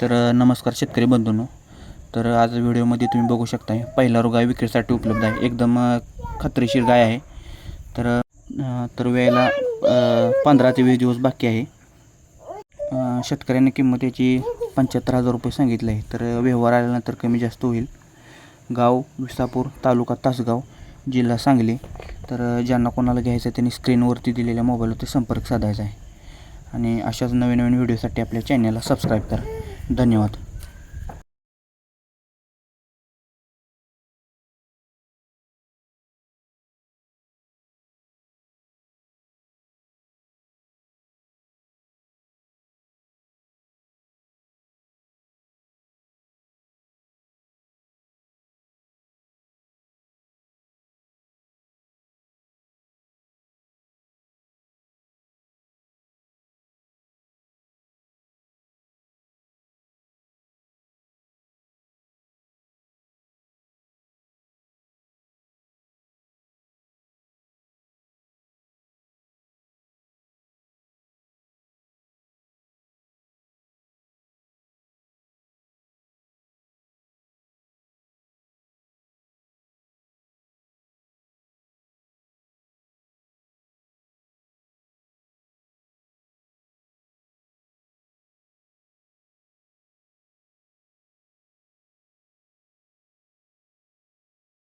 तर नमस्कार शेतकरी बंधूंनो. तर आज व्हिडिओमध्ये तुम्ही बघू शकताय पहिला रोग गाय विक्रीसाठी उपलब्ध आहे. एकदम खात्रीशीर गाय आहे. तर तर वेळेला पंधरा ते वीस दिवस बाकी आहे. शेतकऱ्यांनी किंमत याची पंच्याहत्तर हजार रुपये सांगितलं आहे. तर व्यवहार आल्यानंतर कमी जास्त होईल. गाव विसापूर तालुका तासगाव जिल्हा सांगली. तर ज्यांना कोणाला घ्यायचं आहे त्यांनी स्क्रीनवरती दिलेल्या मोबाईलवरती संपर्क साधायचा आहे. आणि अशाच नवीन नवीन व्हिडिओसाठी आपल्या चॅनलला सबस्क्राईब करा. धन्यवाद